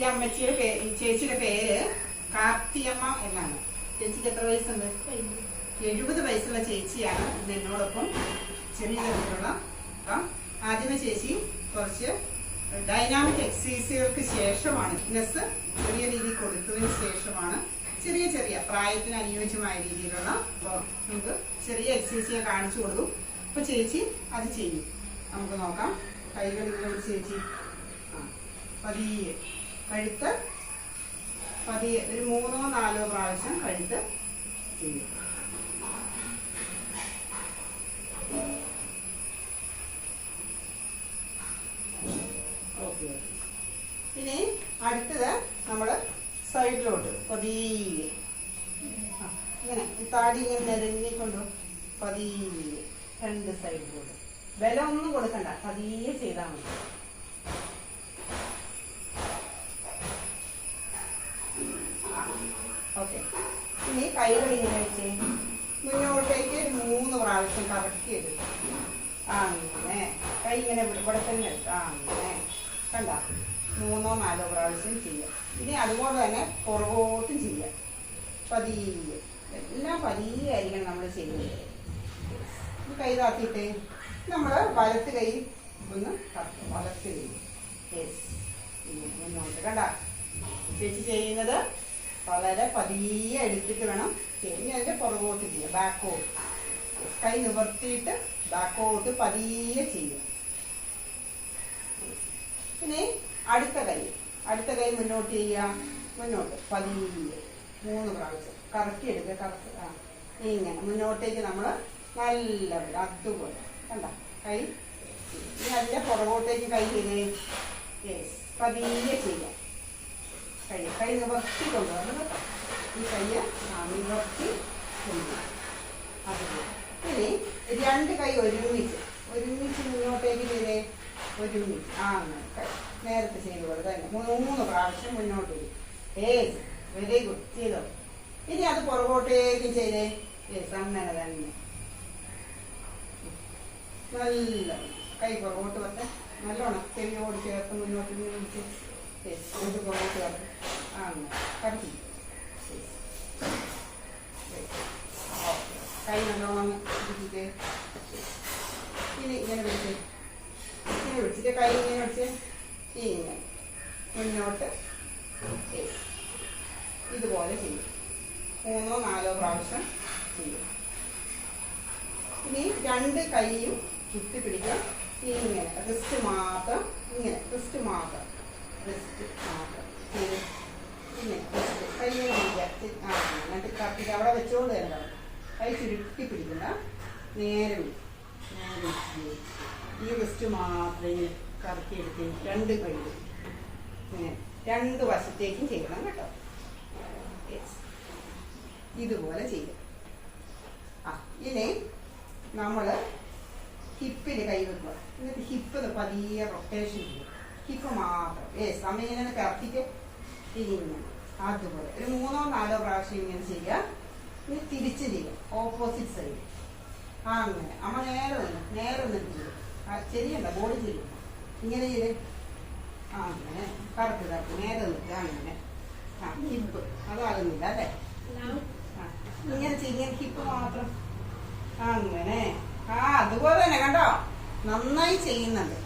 ഈ അമ്മച്ചിയുടെ പേര് ഈ ചേച്ചിയുടെ പേര് കാർത്തിയമ്മ എന്നാണ്. ചേച്ചിക്ക് എത്ര വയസ്സുണ്ട്? എഴുപത് വയസ്സുള്ള ചേച്ചിയാണ് ഇത് എന്നോടൊപ്പം ചെറിയ തരത്തിലുള്ള അപ്പം ആദ്യമേ ചേച്ചി കുറച്ച് ഡൈനാമിക് എക്സസൈസുകൾക്ക് ശേഷമാണ്. ഫിറ്റ്നസ് ചെറിയ രീതിയിൽ കൊടുത്തതിന് ശേഷമാണ് ചെറിയ ചെറിയ പ്രായത്തിന് അനുയോജ്യമായ രീതിയിലുള്ള നമുക്ക് ചെറിയ എക്സസൈസ് ഞാൻ കാണിച്ചു കൊടുക്കും. അപ്പോൾ ചേച്ചി അത് ചെയ്യും. നമുക്ക് നോക്കാം. കൈകളിലൊരു ചേച്ചി. പതിയെ. കഴുത്ത് പതിയെ ഒരു മൂന്നോ നാലോ പ്രാവശ്യം കഴുത്ത് ചെയ്യും. ഇനി അടുത്തത് നമ്മൾ സൈഡിലോട്ട് പതിയെ. ഇങ്ങനെ ഈ താടി ഇങ്ങനെ നിരങ്ങിക്കൊണ്ടു പതിയെ. രണ്ട് സൈഡിലോട്ട് ഒന്നും കൊടുക്കണ്ട. പതിയെ ചെയ്താൽ മതി ഓക്കെ ഇനി കൈകൾ ഇങ്ങനെ വെച്ച്. മുന്നോട്ടേക്ക് മൂന്ന് പ്രാവശ്യം കറക്കി എടുക്കും അങ്ങനെ. കൈ ഇങ്ങനെ ഇവിടെ തന്നെ വെച്ച് അങ്ങനെ. കണ്ട? മൂന്നോ നാലോ പ്രാവശ്യം ചെയ്യാം. ഇനി അതുപോലെ തന്നെ പുറകോട്ടും ചെയ്യാം. പതിയെ. എല്ലാം പതിയെ ആയിരിക്കണം നമ്മൾ ചെയ്യുന്നത്. കൈ താത്തിയിട്ട് നമ്മൾ വലത്ത് കൈ ഒന്ന് വലത്ത് കൈ. മുന്നോട്ട് കണ്ട? ചേച്ചി ചെയ്യുന്നത് വളരെ പതിയെ എടുത്തിട്ട് വേണം. ചെയ്യാൻ അതിന്റെ പുറകോട്ട് ചെയ്യാം. ബാക്കോട്ട്. കൈ നിവർത്തിയിട്ട് ബാക്കോട്ട് പതിയെ ചെയ്യുക പിന്നെ അടുത്ത കൈ. അടുത്ത കൈ മുന്നോട്ട് ചെയ്യുക മുന്നോട്ട്. പതിയെ. മൂന്ന് പ്രാവശ്യം. കറക്കി എടുക്കുക. കറക്റ്റ് ആ. ഇങ്ങനെ. മുന്നോട്ടേക്ക് നമ്മൾ നല്ല പോലെ. അതുപോലെ. കണ്ട? കൈ. നല്ല അതിന്റെ പുറകോട്ടേക്ക് കൈ യെസ് പതിയെ ചെയ്യാം. കൈ കൈ നിവർത്തി കൊണ്ടുവരണം കേട്ടോ ഈ കൈ നിവർത്തി കൊണ്ടുവരണം അതുപോലെ ഇനി രണ്ട് കൈ ഒരുമിച്ച്. ഒരുമിച്ച് മുന്നോട്ടേക്ക് ചെയ്തേ? ഒരുമിച്ച്. ആ നേരത്തെ. ചെയ്ത് തന്നെ. മൂന്ന് പ്രാവശ്യം മുന്നോട്ട് ചെയ്യും ഏസ് വെരി ഗുഡ്. ചെയ്തോ? ഇനി അത് പുറകോട്ടേക്ക് ചെയ്തേ? ഏസ് അങ്ങനെ തന്നെ. നല്ല കൈ പുറകോട്ട് വട്ടെ നല്ലോണം ചെവിയോട് ചേർത്ത് മുന്നോട്ട് ഇങ്ങനെ വിളിച്ച് പുറകോട്ട് വട്ടെ കടത്തി കൈ നല്ലോണം പിടിച്ചിട്ട് ഇനി ഇങ്ങനെ പിടിച്ച് ഇങ്ങനെ പിടിച്ചിട്ട് കൈ ഇങ്ങനെ പിടിച്ച് ഇങ്ങനെ മുന്നോട്ട് ഇതുപോലെ ചെയ്യും നാലോ പ്രാവശ്യം ചെയ്യും ഇനി രണ്ട് കൈയും ചുറ്റി പിടിക്കുക. ഇങ്ങനെ. റിസ്റ്റ് മാത്രം ഇങ്ങനെ റിസ്റ്റ് മാത്രം റിസ്റ്റ് മാത്രം ചെയ്ത് ഇങ്ങനെ റിസ്റ്റ് കൈ ഇങ്ങനെ പിടിക്കുക ആ എന്നിട്ട് കത്തിട്ട് അവിടെ വെച്ചുകൊണ്ട് തന്നെ കൈ ചുരുട്ടി പിടിക്കണ്ട നേരെ പിടിച്ച് ഈ വെസ്റ്റ് മാത്രം കറക്കി എടുത്ത് രണ്ട് കൈ ഇങ്ങനെ രണ്ട് വശത്തേക്കും ചെയ്യണം കേട്ടോ. ഇതുപോലെ ചെയ്യും. ആ ഇനി നമ്മൾ ഹിപ്പിൽ കൈ വെക്കുക. എന്നിട്ട് ഹിപ്പ് പതിയെ റൊട്ടേഷൻ ചെയ്യും. ഹിപ്പ് മാത്രം. ഏ സമയം കറക്കിട്ട് ഇങ്ങനെ. അതുപോലെ. ഒരു മൂന്നോ നാലോ പ്രാവശ്യം ഇങ്ങനെ ചെയ്യുക ഇനി തിരിച്ച് ചെയ്യുക ഓപ്പോസിറ്റ് സൈഡ് ആ അങ്ങനെ. അമ്മ നേരെ നിന്ന് നേരെ നിന്നിട്ട് ചെയ്യും ശരിയല്ല ബോഡി ചെയ്യും ഇങ്ങനെ ചെയ്ത്. ആ അങ്ങനെ. കറക്റ്റ് കറക്റ്റ് നേരെ നിൽക്കുക അങ്ങനെ. ആ ഹിപ്പ് അതാകുന്നില്ല അല്ലേ? ഇങ്ങനെ ചെയ്യാൻ ഹിപ്പ് മാത്രം. അങ്ങനെ. ആ അതുപോലെ തന്നെ കണ്ടോ? നന്നായി ചെയ്യുന്നുണ്ട്.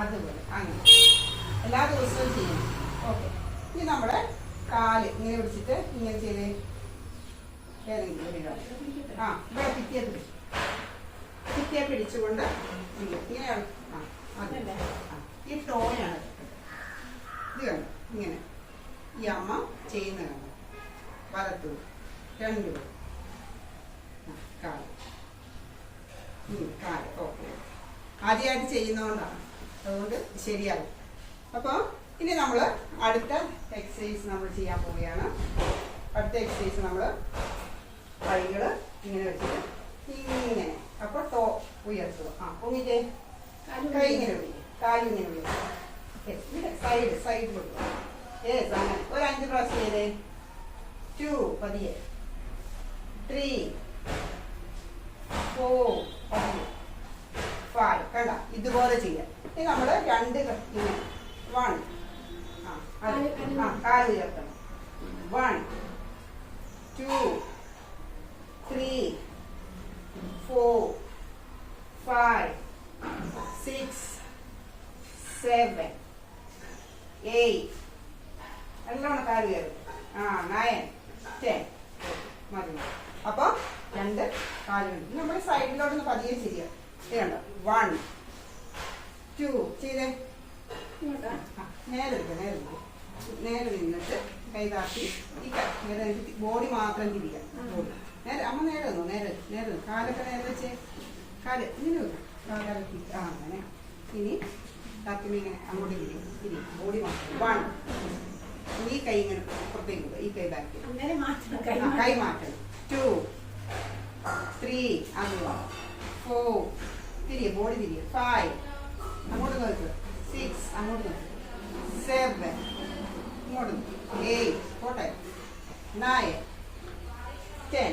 അതുപോലെ അങ്ങനെ. എല്ലാ ദിവസവും ചെയ്യണം ഓക്കെ. ഇനി നമ്മുടെ കാൽ ഇങ്ങനെ പിടിച്ചിട്ട് ഇങ്ങനെ ചെയ്ത്. ഏതെങ്കിലും ഒരു ആ ഇവിടെ പിറ്റിയെ പിടിച്ചു പിറ്റിയെ പിടിച്ചുകൊണ്ട് ഇങ്ങനെ ആ അതെ. ആ ഈ ടോയാണ്. ഇത് കണ്ടോ? ഇങ്ങനെ. ഈ അമ്മ ചെയ്യുന്ന കണ്ടോ? വലത്തു രണ്ടു കാൽ. കാൽ. ഓക്കെ. ആദ്യമായിട്ട് ചെയ്യുന്നതുകൊണ്ടാണ്. അതുകൊണ്ട് ശരിയാകും അപ്പോൾ ഇനി നമ്മൾ അടുത്ത എക്സസൈസ് നമ്മൾ ചെയ്യാൻ പോവുകയാണ്. അടുത്ത എക്സസൈസ് നമ്മൾ കൈകൾ ഇങ്ങനെ വെച്ചിട്ട് ഇങ്ങനെ. അപ്പോൾ ടോ ഉയർത്തുക. ആ പൊങ്ങിട്ടേ കൈ ഇങ്ങനെ വിളിക്കും കാൽ ഇങ്ങനെ വിളിക്കും സൈഡ് സൈഡ് കൊടുക്കുക യെസ് അങ്ങനെ. ഒരു അഞ്ച് പ്രാവശ്യം ചെയ്തേ. ടു പതിയെ. ത്രീ ഫോർ പതിയെ. ഫൈവ് കണ്ട? ഇതുപോലെ ചെയ്യാം. ഇനി നമ്മൾ രണ്ട് ഇങ്ങനെ. വൺ ആ അത് ആ കാൽ ഉയർത്തണം. One two three four, five, six, seven, eight. നല്ലോണം കാൽ കയറും ആ നയൻ ടെൻ മതി. അപ്പോൾ രണ്ട് കാലുണ്ട് നമ്മൾ സൈഡിലോട്ടൊന്ന് പതിയെ ചെയ്യാം ഇതുണ്ട് വൺ ടു ചെയ്തേ? നേരെ ഇരിക്ക്, നേരെ ഇരിക്ക്. നേരെ നിന്നിട്ട് കൈതാക്കി ഈ നേരെ ബോഡി മാത്രം തിരിക്കാം. ബോഡി നേരെ അമ്മ നേരെ വന്നു നേരെ നേരെ. കാലൊക്കെ നേരെ വെച്ച് കാൽ ഇങ്ങനെ വെക്ക്. കാലൊക്കെ ആ അങ്ങനെ. ഇനി താത്തിമ ഇങ്ങനെ അങ്ങോട്ട് തിരിയും ഇനി ബോഡി മാത്രം. വൺ ഈ കൈ ഇങ്ങനെ പുറത്തേക്ക് പോകും ഈ കൈ ബാക്കി കൈ മാറ്റണം. ടു ത്രീ അത് ഫോർ തിരിയ. ബോഡി തിരിയ. ഫൈവ് അങ്ങോട്ട് നോക്കുക സിക്സ് അങ്ങോട്ട് നോക്കുക സെവൻ ഇങ്ങോട്ട് എയ്റ്റ് പോട്ടെ. നയൻ ടെൻ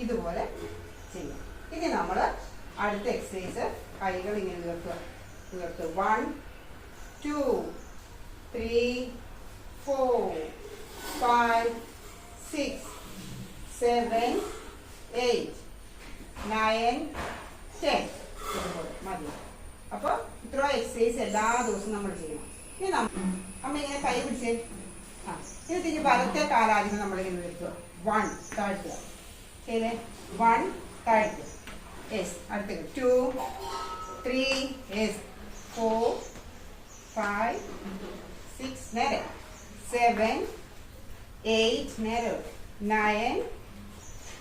ഇതുപോലെ ചെയ്യാം. ഇനി നമ്മൾ അടുത്ത എക്സസൈസ് കൈകൾ ഇങ്ങനെ ഉയർത്തുക. ഉയർത്തുക one two three four five six seven eight nine ten ഇതുപോലെ. മതി. അപ്പോൾ ഇത്ര എക്സസൈസ് എല്ലാ ദിവസവും നമ്മൾ ചെയ്യണം. ഇനി നമ്മൾ അമ്മ ഇങ്ങനെ കൈ പിടിച്ചേ. ആ. ഇത് തിരിഞ്ഞ് വലത്തെ കാലാദ്യം നമ്മളിങ്ങനെ ഉയർത്തുക. വൺ താഴ്ത്തുക. ചെയ്തേ വൺ താഴ്ത്തുക യെസ് അടുത്തത് two three yes four five six നേരെ. സെവൻ എയ്റ്റ് നേരെ. നയൻ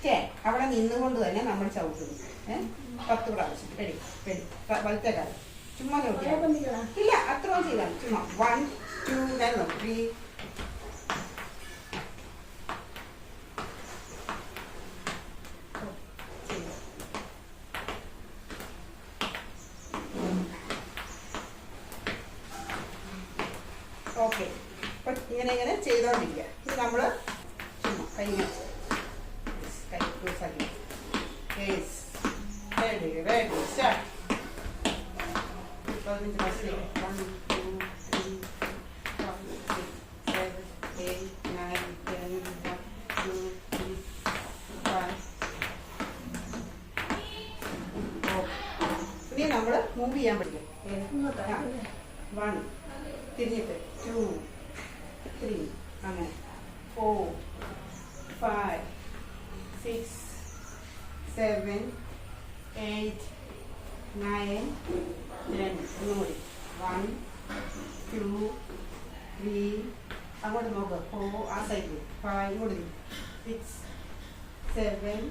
ടെൻ അവിടെ നിന്നുകൊണ്ട് തന്നെ നമ്മൾ ചവിട്ടുന്നു ഏഹ് പത്ത് പ്രാവശ്യം. റെഡി റെഡി വലത്തെ കാലം ചുമ്മാ നോക്കിയാൽ ഇല്ല അത്രയും ചെയ്താൽ ചുമ്മാ. വൺ ടു നേരെ ത്രീ ഓക്കെ അപ്പൊ ഇങ്ങനെ ഇങ്ങനെ ചെയ്തോണ്ടിരിക്കുക ഇത് നമ്മൾ ചുമ്മാ കൈ ഇങ്ങനെ കൈ ലൂസാക്കി യെസ് റെഡി റെഡി സ്റ്റാർട്ട് പതിനഞ്ച് പ്രാവശ്യം one two three four six seven eight Very one two three five ഇനി നമ്മൾ മൂവ് ചെയ്യാൻ പഠിക്കും. വൺ തിരിഞ്ഞിട്ട്. ടു ത്രീ അങ്ങനെ. Four five six seven eight nine ten ഒന്നുകൂടി വൺ ടു ത്രീ അങ്ങോട്ട് നോക്കുക ഫോർ ആ സൈഡിൽ ഫൈവ് ഇങ്ങോട്ട് സിക്സ് സെവൻ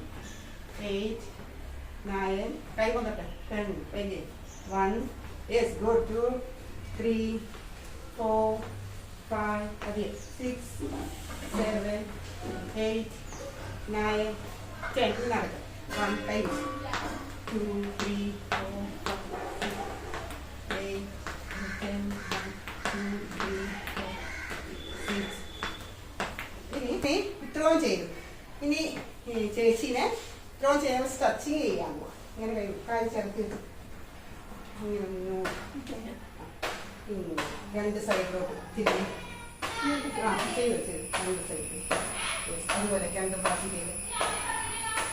എയ്റ്റ് nine, കൈ കൊണ്ടട്ടെ. Ten again. One, yes, good, two, three, four, five, again, six, seven, eight, nine, ten. ഇത് നടക്കും. One, വെച്ച്. Two, three, four, five, six, eight, ten, one, two, three, four, six. ഇനി ഇത്രയും ചെയ്തു. ഇനി ചേച്ചീനെ ഇത്രയും ചെയ്യുമ്പോൾ സ്ട്രെച്ചിങ് ചെയ്യാൻ പോവാം. ഇങ്ങനെ കൈ കാൽ ചേർത്ത് രണ്ട് സൈഡിലോട്ട് തിരിഞ്ഞ്. ആ ചെയ്ത് ചെയ്തു. രണ്ട് സൈഡിൽ അതുപോലെ രണ്ട് ഭാഗം ചെയ്ത്.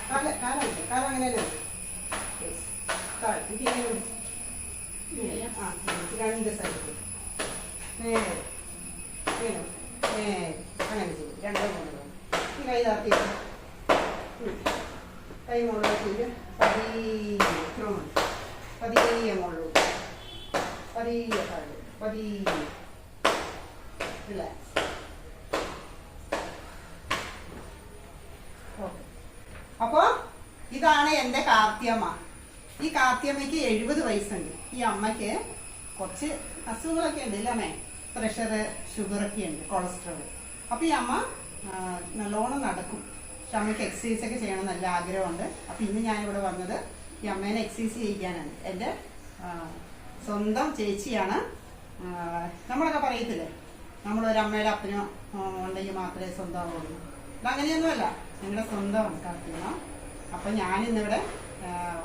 കാല കാലുണ്ട് കാലം അങ്ങനെ രണ്ട് സൈഡ് നേരെ. നേരെ അങ്ങനെ ചെയ്യും രണ്ടോ മൂന്നോ ഈ കൈ താത്തി കൈ മുകളിലേക്ക് പതിയെ ഇത്രയും മതി. പതിയെ മുകളിലോട്ട് പതിയെ താഴെ പതിയെ റിലാക്സ് ഓക്കെ അപ്പോ ഇതാണ് എന്റെ കാർത്തിയമ്മ. ഈ കാർത്തിയമ്മയ്ക്ക് എഴുപത് വയസ്സുണ്ട്. ഈ അമ്മയ്ക്ക് കുറച്ച് അസുഖങ്ങളൊക്കെ ഉണ്ട് ഇല്ല അമ്മേ? പ്രഷർ ഷുഗറൊക്കെ ഉണ്ട് കൊളസ്ട്രോൾ അപ്പോൾ ഈ അമ്മ നല്ലോണം നടക്കും. പക്ഷെ അമ്മയ്ക്ക് എക്സസൈസ് ഒക്കെ ചെയ്യണം നല്ല ആഗ്രഹമുണ്ട്. അപ്പോൾ ഇന്ന് ഞാനിവിടെ വന്നത് ഈ അമ്മേനെ എക്സസൈസ് ചെയ്യിക്കാനാണ്. എന്റെ സ്വന്തം ചേച്ചിയാണ്. നമ്മളൊക്കെ പറയത്തില്ലേ? നമ്മളൊരു അമ്മയുടെ അപ്പനോ ഉണ്ടെങ്കിൽ മാത്രമേ സ്വന്തമാവുള്ളൂ. അങ്ങനെയൊന്നുമല്ല. ഞങ്ങളുടെ സ്വന്തം കാർത്തികമ്മ അപ്പം ഞാനിന്നിവിടെ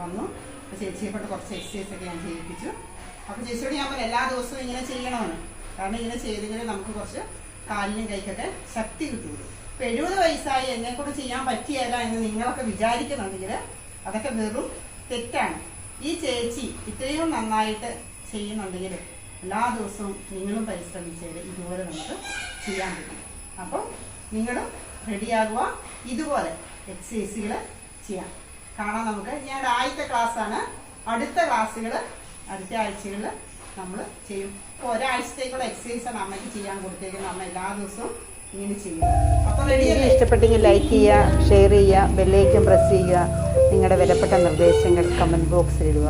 വന്നു. അപ്പോൾ ചേച്ചിയെ കൊണ്ട് കുറച്ച് എക്സസൈസ് ഒക്കെ ഞാൻ ചെയ്യിപ്പിച്ചു. അപ്പോൾ ചേച്ചിയോട് ഞാൻ പറഞ്ഞു എല്ലാ ദിവസവും ഇങ്ങനെ ചെയ്യണമെന്ന്. കാരണം ഇങ്ങനെ ചെയ്തെങ്കിൽ നമുക്ക് കുറച്ച് കാലിനും കൈക്കൊക്കെ ശക്തി കിട്ടുള്ളൂ. ഇപ്പം എഴുപത് വയസ്സായി എന്നെക്കൊണ്ട് ചെയ്യാൻ പറ്റിയല്ല എന്ന് നിങ്ങളൊക്കെ വിചാരിക്കുന്നുണ്ടെങ്കിൽ അതൊക്കെ വെറും തെറ്റാണ്. ഈ ചേച്ചി ഇത്രയും നന്നായിട്ട് ചെയ്യുന്നുണ്ടെങ്കിൽ എല്ലാ ദിവസവും നിങ്ങളും പരിശ്രമിച്ചാൽ ഇതുപോലെ നമുക്ക് ചെയ്യാൻ പറ്റും. അപ്പം നിങ്ങളും റെഡിയാകുക ഇതുപോലെ എക്സസൈസുകൾ ചെയ്യാം. കാണാം നമുക്ക്. ഞാൻ ആദ്യത്തെ ക്ലാസ്സാണ് അടുത്ത ക്ലാസ്സുകൾ അടുത്ത ആഴ്ചകളിൽ നമ്മൾ ചെയ്യും. ഒരാഴ്ചത്തേക്കുള്ള എക്സസൈസാണ് അമ്മയ്ക്ക് ചെയ്യാൻ കൊടുത്തേക്കുന്നത്. അമ്മ എല്ലാ ദിവസവും ഇങ്ങനെ ചെയ്യും. അപ്പോൾ വീഡിയോ ഇഷ്ടപ്പെട്ടെങ്കിൽ ലൈക്ക് ചെയ്യുക ഷെയർ ചെയ്യുക ബെല്ലേക്കും പ്രസ് ചെയ്യുക. നിങ്ങളുടെ വിലപ്പെട്ട നിർദ്ദേശങ്ങൾ കമന്റ് ബോക്സിൽ ഇടുക.